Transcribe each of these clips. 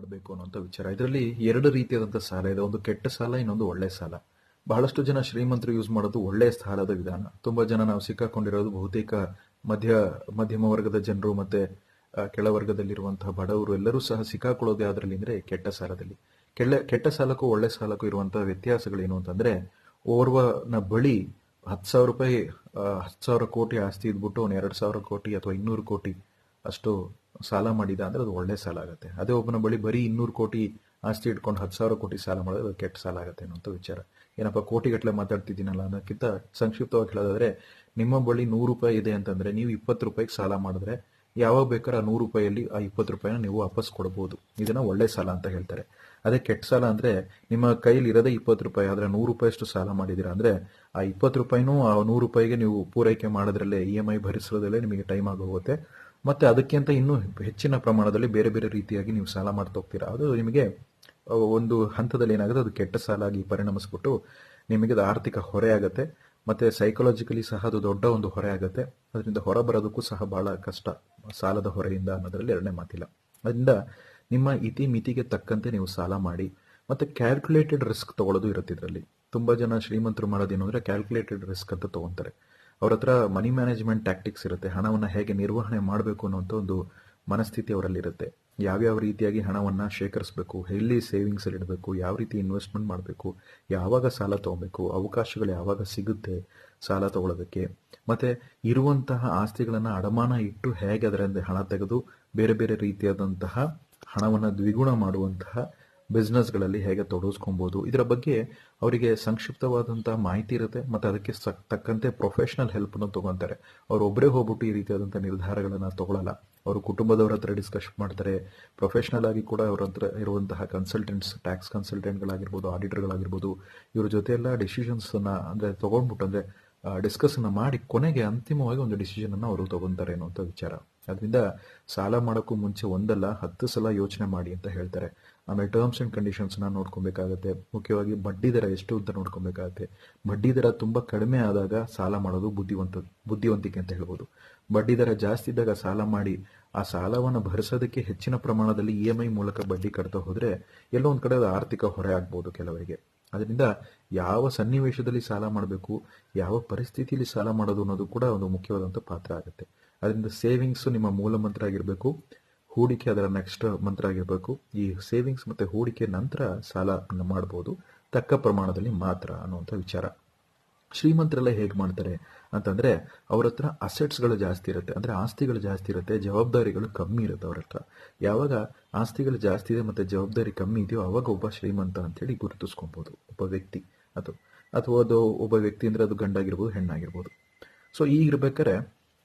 ಮಾಡಬೇಕು ಅನ್ನೋಂಥ ವಿಚಾರ. ಇದರಲ್ಲಿ ಎರಡು ರೀತಿಯಾದಂಥ ಸಾಲ ಇದೆ. ಒಂದು ಕೆಟ್ಟ ಸಾಲ, ಇನ್ನೊಂದು ಒಳ್ಳೆ ಸಾಲ. ಬಹಳಷ್ಟು ಜನ ಶ್ರೀಮಂತರು ಯೂಸ್ ಮಾಡೋದು ಒಳ್ಳೆ ಸಾಲದ ವಿಧಾನ. ತುಂಬಾ ಜನ ನಾವು ಸಿಕ್ಕಾಕೊಂಡಿರೋದು ಬಹುತೇಕ ಮಧ್ಯ, ಮಧ್ಯಮ ವರ್ಗದ ಜನರು ಮತ್ತೆ ಕೆಳವರ್ಗದಲ್ಲಿರುವಂತಹ ಬಡವರು ಎಲ್ಲರೂ ಸಹ ಸಿಕ್ಕಾಕೊಳ್ಳೋದು ಯಾವ್ದ್ರಲ್ಲಿ ಅಂದ್ರೆ ಕೆಟ್ಟ ಸಾಲದಲ್ಲಿ. ಕೆಳ ಕೆಟ್ಟ ಸಾಲಕ್ಕೂ ಒಳ್ಳೆ ಸಾಲಕ್ಕೂ ಇರುವಂತಹ ವ್ಯತ್ಯಾಸಗಳೇನು ಅಂತಂದ್ರೆ ಓರ್ವನ ಬಳಿ ಹತ್ತು ಸಾವಿರ ರೂಪಾಯಿ ಹತ್ತು ಸಾವಿರ ಕೋಟಿ ಆಸ್ತಿ ಇದ್ಬಿಟ್ಟು ಅವ್ನು ಎರಡು ಸಾವಿರ ಕೋಟಿ ಅಥವಾ ಇನ್ನೂರು ಕೋಟಿ ಅಷ್ಟು ಸಾಲ ಮಾಡಿದ ಅಂದರೆ ಅದು ಒಳ್ಳೆ ಸಾಲ ಆಗುತ್ತೆ. ಅದೇ ಒಬ್ಬನ ಬಳಿ ಬರೀ ಇನ್ನೂರು ಕೋಟಿ ಆಸ್ತಿ ಇಟ್ಕೊಂಡು ಹತ್ತು ಸಾವಿರ ಕೋಟಿ ಸಾಲ ಮಾಡಿದ್ರೆ ಅದು ಕೆಟ್ಟ ಸಾಲ ಆಗುತ್ತೆ ಅನ್ನೋಂಥ ವಿಚಾರ. ಏನಪ್ಪ, ಕೋಟಿಗಟ್ಟಲೆ ಮಾತಾಡ್ತಿದ್ದೀನಲ್ಲ ಅನ್ನೋಕ್ಕಿಂತ ಸಂಕ್ಷಿಪ್ತವಾಗಿ ಹೇಳೋದಾದ್ರೆ, ನಿಮ್ಮ ಬಳಿ ನೂರು ರೂಪಾಯಿ ಇದೆ ಅಂತಂದ್ರೆ ನೀವು ಇಪ್ಪತ್ತು ರೂಪಾಯಿಗೆ ಸಾಲ ಮಾಡಿದ್ರೆ ಯಾವಾಗ ಬೇಕಾದ್ರೆ ಆ ನೂರು ರೂಪಾಯಿಯಲ್ಲಿ ಆ ಇಪ್ಪತ್ತು ರೂಪಾಯಿನ ನೀವು ವಾಪಸ್ ಕೊಡಬಹುದು ಇದನ್ನ ಒಳ್ಳೆ ಸಾಲ ಅಂತ ಹೇಳ್ತಾರೆ. ಅದೇ ಕೆಟ್ಟ ಸಾಲ ಅಂದ್ರೆ ನಿಮ್ಮ ಕೈಲಿ ಇರೋದೇ ಇಪ್ಪತ್ತು ರೂಪಾಯಿ, ಆದ್ರೆ ನೂರು ರೂಪಾಯಿಷ್ಟು ಸಾಲ ಮಾಡಿದಿರಾ ಅಂದ್ರೆ ಆ ಇಪ್ಪತ್ತು ರೂಪಾಯಿನೂ ಆ ನೂರು ರೂಪಾಯಿಗೆ ನೀವು ಪೂರೈಕೆ ಮಾಡೋದ್ರಲ್ಲೇ ಇ ಎಂ ಐ ನಿಮಗೆ ಟೈಮ್ ಆಗೋಗುತ್ತೆ. ಮತ್ತೆ ಅದಕ್ಕಿಂತ ಇನ್ನೂ ಹೆಚ್ಚಿನ ಪ್ರಮಾಣದಲ್ಲಿ ಬೇರೆ ಬೇರೆ ರೀತಿಯಾಗಿ ನೀವು ಸಾಲ ಮಾಡ್ತಾ ಹೋಗ್ತೀರಾ? ಅದು ನಿಮಗೆ ಒಂದು ಹಂತದಲ್ಲಿ ಏನಾಗುತ್ತೆ, ಅದು ಕೆಟ್ಟ ಸಾಲಾಗಿ ಪರಿಣಮಿಸ್ಬಿಟ್ಟು ನಿಮಗೆ ಅದು ಆರ್ಥಿಕ ಹೊರೆ ಆಗುತ್ತೆ, ಮತ್ತೆ ಸೈಕಾಲಜಿಕಲಿ ಸಹ ಅದು ದೊಡ್ಡ ಒಂದು ಹೊರೆ ಆಗುತ್ತೆ. ಅದರಿಂದ ಹೊರ ಬರೋದಕ್ಕೂ ಸಹ ಬಹಳ ಕಷ್ಟ, ಸಾಲದ ಹೊರೆಯಿಂದ ಅನ್ನೋದ್ರಲ್ಲಿ ಎರಡನೇ ಮಾತಿಲ್ಲ. ಅದರಿಂದ ನಿಮ್ಮ ಇತಿ ಮಿತಿಗೆ ತಕ್ಕಂತೆ ನೀವು ಸಾಲ ಮಾಡಿ, ಮತ್ತೆ ಕ್ಯಾಲ್ಕುಲೇಟೆಡ್ ರಿಸ್ಕ್ ತಗೊಳ್ಳೋದು ಇರುತ್ತೆ ಇದರಲ್ಲಿ. ತುಂಬಾ ಜನ ಶ್ರೀಮಂತರು ಮಾಡೋದೇನು ಅಂದರೆ ಕ್ಯಾಲ್ಕುಲೇಟೆಡ್ ರಿಸ್ಕ್ ಅಂತ ತಗೊಂತಾರೆ. ಅವ್ರ ಹತ್ರ ಮನಿ ಮ್ಯಾನೇಜ್ಮೆಂಟ್ ಟ್ಯಾಕ್ಟಿಕ್ಸ್ ಇರುತ್ತೆ, ಹಣವನ್ನು ಹೇಗೆ ನಿರ್ವಹಣೆ ಮಾಡಬೇಕು ಅನ್ನೋಂಥ ಒಂದು ಮನಸ್ಥಿತಿ ಅವರಲ್ಲಿರುತ್ತೆ. ಯಾವ್ಯಾವ ರೀತಿಯಾಗಿ ಹಣವನ್ನು ಶೇಖರಿಸಬೇಕು, ಎಲ್ಲಿ ಸೇವಿಂಗ್ಸ್ ಅಲ್ಲಿ ಇಡಬೇಕು, ಯಾವ ರೀತಿ ಇನ್ವೆಸ್ಟ್ಮೆಂಟ್ ಮಾಡಬೇಕು, ಯಾವಾಗ ಸಾಲ ತಗೋಬೇಕು, ಅವಕಾಶಗಳು ಯಾವಾಗ ಸಿಗುತ್ತೆ ಸಾಲ ತಗೊಳ್ಳೋದಕ್ಕೆ ಮತ್ತೆ ಇರುವಂತಹ ಆಸ್ತಿಗಳನ್ನ ಅಡಮಾನ ಇಟ್ಟು ಹೇಗೆ ಅದರಿಂದ ಹಣ ತೆಗೆದು ಬೇರೆ ಬೇರೆ ರೀತಿಯಾದಂತಹ ಹಣವನ್ನು ದ್ವಿಗುಣ ಮಾಡುವಂತಹ ಬಿಸ್ನೆಸ್ಗಳಲ್ಲಿ ಹೇಗೆ ತೊಡಗಿಸ್ಕೊಬೋದು, ಇದರ ಬಗ್ಗೆ ಅವರಿಗೆ ಸಂಕ್ಷಿಪ್ತವಾದಂಥ ಮಾಹಿತಿ ಇರುತ್ತೆ, ಮತ್ತೆ ಅದಕ್ಕೆ ತಕ್ಕಂತೆ ಪ್ರೊಫೆಷನಲ್ ಹೆಲ್ಪ್ ಅನ್ನು ತಗೊಂತಾರೆ. ಅವ್ರು ಒಬ್ಬರೇ ಹೋಗ್ಬಿಟ್ಟು ಈ ರೀತಿಯಾದಂಥ ನಿರ್ಧಾರಗಳನ್ನ ತಗೊಳ್ಳಲ್ಲ ಅವರು ಕುಟುಂಬದವರ ಹತ್ರ ಡಿಸ್ಕಷನ್ ಮಾಡ್ತಾರೆ ಪ್ರೊಫೆಷನಲ್ ಆಗಿ ಕೂಡ ಅವ್ರ ಹತ್ರ ಇರುವಂತಹ ಕನ್ಸಲ್ಟೆಂಟ್ಸ್ ಟ್ಯಾಕ್ಸ್ ಕನ್ಸಲ್ಟೆಂಟ್ಗಳಾಗಿರ್ಬೋದು ಆಡಿಟರ್ಗಳಾಗಿರ್ಬೋದು ಇವ್ರ ಜೊತೆ ಎಲ್ಲ ಡಿಸಿಷನ್ಸ್ ಅಂದರೆ ಅಂದ್ರೆ ತಗೊಂಡ್ಬಿಟ್ಟು ಅಂದ್ರೆ ಡಿಸ್ಕಸ್ ಅನ್ನ ಮಾಡಿ ಕೊನೆಗೆ ಅಂತಿಮವಾಗಿ ಒಂದು ಡಿಸಿಷನ್ ಅನ್ನ ಅವರು ತಗೊಂತಾರೆ ಅನ್ನುವಂಥ ವಿಚಾರ. ಅದರಿಂದ ಸಾಲ ಮಾಡೋಕ್ಕೂ ಮುಂಚೆ ಒಂದಲ್ಲ, ಹತ್ತು ಸಲ ಯೋಚನೆ ಮಾಡಿ ಅಂತ ಹೇಳ್ತಾರೆ. ಆಮೇಲೆ ಟರ್ಮ್ಸ್ ಅಂಡ್ ಕಂಡೀಷನ್ಸ್ನ ನೋಡ್ಕೊಬೇಕಾಗತ್ತೆ. ಮುಖ್ಯವಾಗಿ ಬಡ್ಡಿ ದರ ಎಷ್ಟು ಅಂತ ನೋಡ್ಕೊಬೇಕಾಗತ್ತೆ. ಬಡ್ಡಿ ದರ ತುಂಬಾ ಕಡಿಮೆ ಆದಾಗ ಸಾಲ ಮಾಡೋದು ಬುದ್ಧಿವಂತ, ಬುದ್ಧಿವಂತಿಕೆ ಅಂತ ಹೇಳ್ಬೋದು. ಬಡ್ಡಿ ದರ ಜಾಸ್ತಿ ಇದ್ದಾಗ ಸಾಲ ಮಾಡಿ ಆ ಸಾಲವನ್ನು ಭರಿಸೋದಕ್ಕೆ ಹೆಚ್ಚಿನ ಪ್ರಮಾಣದಲ್ಲಿ ಇ ಎಂ ಐ ಮೂಲಕ ಬಡ್ಡಿ ಕಟ್ತಾ ಹೋದರೆ ಎಲ್ಲೋ ಒಂದ್ ಕಡೆ ಆರ್ಥಿಕ ಹೊರೆ ಆಗ್ಬೋದು ಕೆಲವರಿಗೆ. ಅದರಿಂದ ಯಾವ ಸನ್ನಿವೇಶದಲ್ಲಿ ಸಾಲ ಮಾಡಬೇಕು, ಯಾವ ಪರಿಸ್ಥಿತಿಯಲ್ಲಿ ಸಾಲ ಮಾಡೋದು ಅನ್ನೋದು ಕೂಡ ಒಂದು ಮುಖ್ಯವಾದಂಥ ಪಾತ್ರ ಆಗುತ್ತೆ. ಅದರಿಂದ ಸೇವಿಂಗ್ಸ್ ನಿಮ್ಮ ಮೂಲ ಮಂತ್ರ ಆಗಿರಬೇಕು, ಹೂಡಿಕೆ ಅದರ ನೆಕ್ಸ್ಟ್ ಮಂತ್ರ ಆಗಿರಬೇಕು. ಈ ಸೇವಿಂಗ್ಸ್ ಮತ್ತೆ ಹೂಡಿಕೆ ನಂತರ ಸಾಲ ಮಾಡಬಹುದು ತಕ್ಕ ಪ್ರಮಾಣದಲ್ಲಿ ಮಾತ್ರ ಅನ್ನುವಂಥ ವಿಚಾರ. ಶ್ರೀಮಂತರೆಲ್ಲ ಹೇಗೆ ಮಾಡ್ತಾರೆ ಅಂತಂದ್ರೆ ಅವ್ರ ಹತ್ರ ಅಸೆಟ್ಸ್ಗಳು ಜಾಸ್ತಿ ಇರುತ್ತೆ. ಅಂದ್ರೆ ಆಸ್ತಿಗಳು ಜಾಸ್ತಿ ಇರುತ್ತೆ, ಜವಾಬ್ದಾರಿಗಳು ಕಮ್ಮಿ ಇರುತ್ತೆ ಅವ್ರ ಹತ್ರ. ಯಾವಾಗ ಆಸ್ತಿಗಳು ಜಾಸ್ತಿ ಇದೆ ಮತ್ತೆ ಜವಾಬ್ದಾರಿ ಕಮ್ಮಿ ಇದೆಯೋ ಅವಾಗ ಒಬ್ಬ ಶ್ರೀಮಂತ ಅಂತೇಳಿ ಗುರುತಿಸ್ಕೊಬಹುದು ಒಬ್ಬ ವ್ಯಕ್ತಿ ಅದು. ಅಥವಾ ಅದು ಒಬ್ಬ ವ್ಯಕ್ತಿ ಅಂದ್ರೆ ಅದು ಗಂಡಾಗಿರ್ಬೋದು, ಹೆಣ್ಣಾಗಿರ್ಬೋದು. ಸೊ ಈಗ ಇರ್ಬೇಕಾರೆ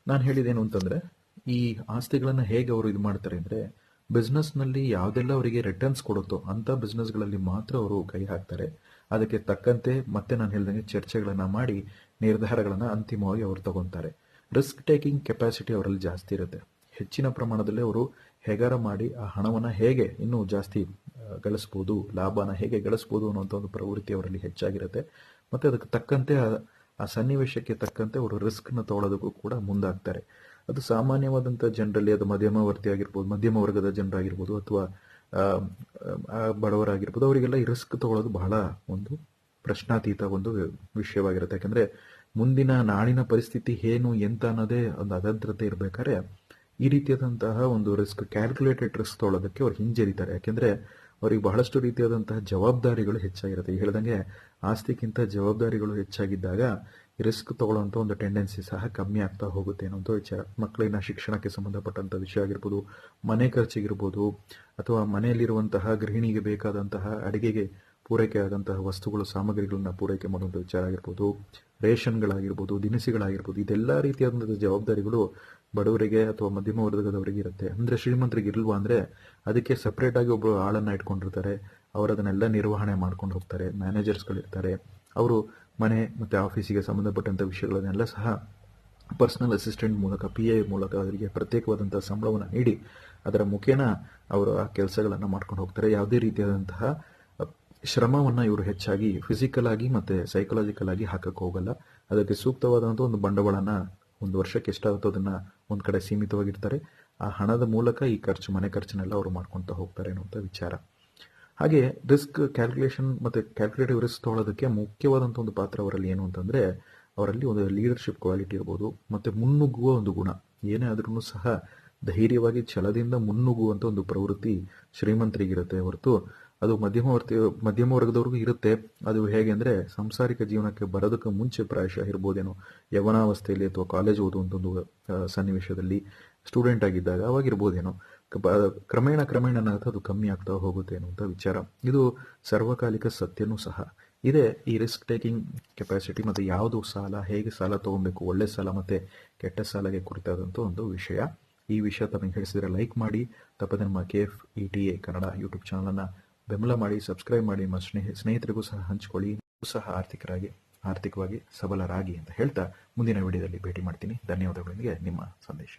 ನಾನು ಹೇಳಿದೇನು ಅಂತಂದ್ರೆ, ಈ ಆಸ್ತಿಗಳನ್ನು ಹೇಗೆ ಅವರು ಇದು ಮಾಡ್ತಾರೆ ಅಂದ್ರೆ ಬಿಸ್ನೆಸ್ನಲ್ಲಿ ಯಾವುದೆಲ್ಲ ಅವರಿಗೆ ರಿಟರ್ನ್ಸ್ ಕೊಡುತ್ತೋ ಅಂತ ಬಿಸ್ನೆಸ್ಗಳಲ್ಲಿ ಮಾತ್ರ ಅವರು ಕೈ ಹಾಕ್ತಾರೆ. ಅದಕ್ಕೆ ತಕ್ಕಂತೆ ಮತ್ತೆ ನಾನು ಹೇಳಿದಂಗೆ ಚರ್ಚೆಗಳನ್ನು ಮಾಡಿ ನಿರ್ಧಾರಗಳನ್ನು ಅಂತಿಮವಾಗಿ ಅವರು ತಗೊಂತಾರೆ. ರಿಸ್ಕ್ ಟೇಕಿಂಗ್ ಕೆಪಾಸಿಟಿ ಅವರಲ್ಲಿ ಜಾಸ್ತಿ ಇರುತ್ತೆ. ಹೆಚ್ಚಿನ ಪ್ರಮಾಣದಲ್ಲಿ ಅವರು ಹೆಗಾರ ಮಾಡಿ ಆ ಹಣವನ್ನ ಹೇಗೆ ಇನ್ನೂ ಜಾಸ್ತಿ ಗಳಿಸ್ಬೋದು, ಲಾಭನ ಹೇಗೆ ಗಳಿಸ್ಬೋದು ಅನ್ನುವಂಥ ಒಂದು ಪ್ರವೃತ್ತಿ ಅವರಲ್ಲಿ ಹೆಚ್ಚಾಗಿರುತ್ತೆ. ಮತ್ತೆ ಅದಕ್ಕೆ ತಕ್ಕಂತೆ ಆ- ಸನ್ನಿವೇಶಕ್ಕೆ ತಕ್ಕಂತೆ ಅವರು ರಿಸ್ಕ್ನ ತೊಗೊಳೋದಕ್ಕೂ ಕೂಡ ಮುಂದಾಗ್ತಾರೆ. ಅದು ಸಾಮಾನ್ಯವಾದಂಥ ಜನರಲ್ಲಿ ಅದು ಮಧ್ಯಮವರ್ತಿ ಆಗಿರ್ಬೋದು ಮಧ್ಯಮ ವರ್ಗದ ಜನರಾಗಿರ್ಬೋದು ಅಥವಾ ಬಡವರಾಗಿರ್ಬೋದು, ಅವರಿಗೆಲ್ಲ ಈ ರಿಸ್ಕ್ ತಗೊಳ್ಳೋದು ಬಹಳ ಒಂದು ಪ್ರಶ್ನಾತೀತ ಒಂದು ವಿಷಯವಾಗಿರುತ್ತೆ. ಯಾಕಂದ್ರೆ ಮುಂದಿನ ನಾಳಿನ ಪರಿಸ್ಥಿತಿ ಏನು ಎಂತ ಅನ್ನೋದೇ ಒಂದು ಅಭದ್ರತೆ ಇರಬೇಕಾದ್ರೆ ಈ ರೀತಿಯಾದಂತಹ ಒಂದು ರಿಸ್ಕ್ ಕ್ಯಾಲ್ಕುಲೇಟೆಡ್ ರಿಸ್ಕ್ ತೊಗೊಳೋದಕ್ಕೆ ಅವ್ರು ಹಿಂಜರಿತಾರೆ. ಯಾಕೆಂದ್ರೆ ಅವ್ರಿಗೆ ಬಹಳಷ್ಟು ರೀತಿಯಾದಂತಹ ಜವಾಬ್ದಾರಿಗಳು ಹೆಚ್ಚಾಗಿರುತ್ತೆ. ಹೇಳ್ದಂಗೆ ಆಸ್ತಿಗಿಂತ ಜವಾಬ್ದಾರಿಗಳು ಹೆಚ್ಚಾಗಿದ್ದಾಗ ರಿಸ್ಕ್ ತಗೊಳ್ಳೋಂಥ ಒಂದು ಟೆಂಡೆನ್ಸಿ ಸಹ ಕಮ್ಮಿ ಆಗ್ತಾ ಹೋಗುತ್ತೆ ಅನ್ನೋದು ವಿಚಾರ. ಮಕ್ಕಳಿನ ಶಿಕ್ಷಣಕ್ಕೆ ಸಂಬಂಧಪಟ್ಟಂಥ ವಿಷಯ ಆಗಿರ್ಬೋದು, ಮನೆ ಖರ್ಚಿಗಿರ್ಬೋದು, ಅಥವಾ ಮನೆಯಲ್ಲಿರುವಂತಹ ಗೃಹಿಣಿಗೆ ಬೇಕಾದಂತಹ ಅಡಿಗೆಗೆ ಪೂರೈಕೆ ಆದಂತಹ ವಸ್ತುಗಳು, ಸಾಮಗ್ರಿಗಳನ್ನ ಪೂರೈಕೆ ಮಾಡುವಂಥ ವಿಚಾರ ಆಗಿರ್ಬೋದು, ರೇಷನ್ಗಳಾಗಿರ್ಬೋದು, ದಿನಸಿಗಳಾಗಿರ್ಬೋದು, ಇದೆಲ್ಲ ರೀತಿಯಾದಂಥ ಜವಾಬ್ದಾರಿಗಳು ಬಡವರಿಗೆ ಅಥವಾ ಮಧ್ಯಮ ವರ್ಗದವರಿಗೆ ಇರುತ್ತೆ. ಅಂದರೆ ಶ್ರೀಮಂತರಿಗೆ ಇಲ್ವಾ ಅಂದರೆ ಅದಕ್ಕೆ ಸಪ್ರೇಟಾಗಿ ಒಬ್ಬರು ಆಳನ್ನು ಇಟ್ಕೊಂಡಿರ್ತಾರೆ. ಅವರು ಅದನ್ನೆಲ್ಲ ನಿರ್ವಹಣೆ ಮಾಡ್ಕೊಂಡು ಹೋಗ್ತಾರೆ. ಮ್ಯಾನೇಜರ್ಸ್ಗಳಿರ್ತಾರೆ ಅವರು ಮನೆ ಮತ್ತು ಆಫೀಸಿಗೆ ಸಂಬಂಧಪಟ್ಟಂಥ ವಿಷಯಗಳನ್ನೆಲ್ಲ ಸಹ ಪರ್ಸನಲ್ ಅಸಿಸ್ಟೆಂಟ್ ಮೂಲಕ ಪಿ ಐ ಮೂಲಕ ಅವರಿಗೆ ಪ್ರತ್ಯೇಕವಾದಂತಹ ಸಂಬಳವನ್ನು ನೀಡಿ ಅದರ ಮುಖೇನ ಅವರು ಆ ಕೆಲಸಗಳನ್ನು ಮಾಡ್ಕೊಂಡು ಹೋಗ್ತಾರೆ. ಯಾವುದೇ ರೀತಿಯಾದಂತಹ ಶ್ರಮವನ್ನು ಇವರು ಹೆಚ್ಚಾಗಿ ಫಿಸಿಕಲ್ ಆಗಿ ಮತ್ತೆ ಸೈಕಲಾಜಿಕಲ್ ಆಗಿ ಹಾಕಕ್ಕೆ ಹೋಗಲ್ಲ. ಅದಕ್ಕೆ ಸೂಕ್ತವಾದಂಥ ಒಂದು ಬಂಡವಾಳನ ಒಂದು ವರ್ಷಕ್ಕೆ ಎಷ್ಟಾಗುತ್ತೋ ಅದನ್ನ ಒಂದು ಕಡೆ ಸೀಮಿತವಾಗಿರ್ತಾರೆ ಆ ಹಣದ ಮೂಲಕ ಈ ಖರ್ಚು, ಮನೆ ಖರ್ಚನ್ನೆಲ್ಲ ಅವರು ಮಾಡ್ಕೊತಾ ಹೋಗ್ತಾರೆ ಅನ್ನುವಂಥ ವಿಚಾರ. ಹಾಗೆ ರಿಸ್ಕ್ ಕ್ಯಾಲ್ಕುಲೇಷನ್ ಮತ್ತು ಕ್ಯಾಲ್ಕುಲೇಟಿವ್ ರಿಸ್ಕ್ ತೊಗೊಳೋದಕ್ಕೆ ಮುಖ್ಯವಾದಂಥ ಒಂದು ಪಾತ್ರ ಅವರಲ್ಲಿ ಏನು ಅಂತಂದರೆ ಅವರಲ್ಲಿ ಒಂದು ಲೀಡರ್ಶಿಪ್ ಕ್ವಾಲಿಟಿ ಇರ್ಬೋದು, ಮತ್ತು ಮುನ್ನುಗ್ಗುವ ಒಂದು ಗುಣ. ಏನೇ ಆದ್ರೂ ಸಹ ಧೈರ್ಯವಾಗಿ ಛಲದಿಂದ ಮುನ್ನುಗ್ಗುವಂಥ ಒಂದು ಪ್ರವೃತ್ತಿ ಶ್ರೀಮಂತರಿಗಿರುತ್ತೆ ಹೊರತು ಅದು ಮಧ್ಯಮ ವರ್ತಿ, ಮಧ್ಯಮ ವರ್ಗದವ್ರಿಗೂ ಇರುತ್ತೆ. ಅದು ಹೇಗೆ ಅಂದರೆ ಸಾಂಸಾರಿಕ ಜೀವನಕ್ಕೆ ಬರೋದಕ್ಕೆ ಮುಂಚೆ ಪ್ರಾಯಶಃ ಇರ್ಬೋದೇನೋ, ಯವನಾವಸ್ಥೆಯಲ್ಲಿ ಅಥವಾ ಕಾಲೇಜ್ ಓದುವಂಥ ಒಂದು ಸನ್ನಿವೇಶದಲ್ಲಿ. ಸ್ಟೂಡೆಂಟ್ ಆಗಿದ್ದಾಗ ಅವಾಗಿರ್ಬೋದೇನೋ. ಕ್ರಮೇಣ ಕ್ರಮೇಣ ಏನಾಗುತ್ತೆ ಅದು ಕಮ್ಮಿ ಆಗ್ತಾ ಹೋಗುತ್ತೆ ಅನ್ನುವಂಥ ವಿಚಾರ. ಇದು ಸರ್ವಕಾಲಿಕ ಸತ್ಯನೂ ಸಹ. ಇದೆ ಈ ರಿಸ್ಕ್ ಟೇಕಿಂಗ್ ಕೆಪಾಸಿಟಿ ಮತ್ತು ಯಾವುದು ಸಾಲ, ಹೇಗೆ ಸಾಲ ತೊಗೊಬೇಕು ಒಳ್ಳೆ ಸಾಲ ಮತ್ತು ಕೆಟ್ಟ ಸಾಲಗೆ ಕುರಿತಾದಂಥ ಒಂದು ವಿಷಯ. ಈ ವಿಷಯ ತಮಗೆ ಹೇಳಿಸಿದರೆ ಲೈಕ್ ಮಾಡಿ. ತಪ್ಪದೆ ನಮ್ಮ K F E T A Kannada YouTube ಚಾನಲನ್ನು ಬೆಂಬಲ ಮಾಡಿ ಸಬ್ಸ್ಕ್ರೈಬ್ ಮಾಡಿ, ನಿಮ್ಮ ಸ್ನೇಹ, ಸ್ನೇಹಿತರಿಗೂ ಸಹ ಹಂಚ್ಕೊಳ್ಳಿ. ಸಹ ಆರ್ಥಿಕರಾಗಿ, ಆರ್ಥಿಕವಾಗಿ ಸಬಲರಾಗಿ ಅಂತ ಹೇಳ್ತಾ ಮುಂದಿನ ವಿಡಿಯೋದಲ್ಲಿ ಭೇಟಿ ಮಾಡ್ತೀನಿ. ಧನ್ಯವಾದಗಳೊಂದಿಗೆ ನಿಮ್ಮ ಸಂದೇಶ.